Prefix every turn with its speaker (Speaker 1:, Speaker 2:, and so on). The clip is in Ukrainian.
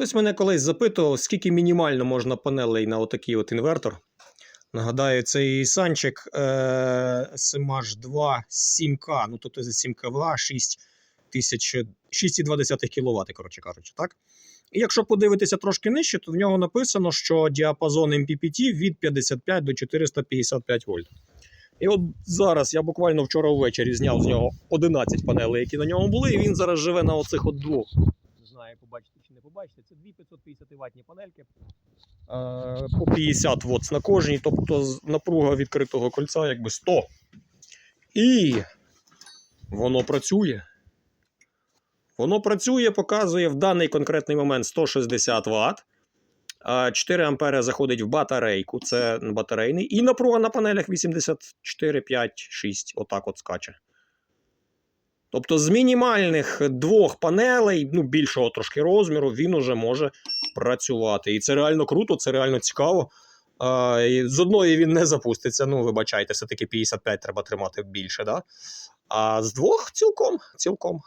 Speaker 1: Хтось мене колись запитував, скільки мінімально можна панелей на отакий от інвертор. Нагадаю, цей санчик е, SMH 2 7К, ну тобто за 7 КВА 6 6,2 кВт, коротше кажучи, так? І якщо подивитися трошки нижче, то в нього написано, що діапазон MPPT від 55 до 455 вольт. І от зараз я буквально вчора ввечері зняв з нього 11 панелей, які на ньому були, і він зараз живе на оцих от двох. Не знаю, побачите чи не побачите. Це дві 550 ватні панельки. Е, По 50 Вт на кожній, тобто напруга відкритого кольця якби 100. І воно працює. Воно працює, показує в даний конкретний момент 160 Вт. 4 ампери заходить в батарейку, це батарейний. І напруга на панелях 84, 5, 6. Отак от скаче. Тобто з мінімальних двох панелей, ну більшого трошки розміру, він уже може працювати. І це реально круто, це реально цікаво. А, і з одної він не запуститься. Ну, вибачайте, все-таки 55 треба тримати більше, да? А з двох цілком, цілком.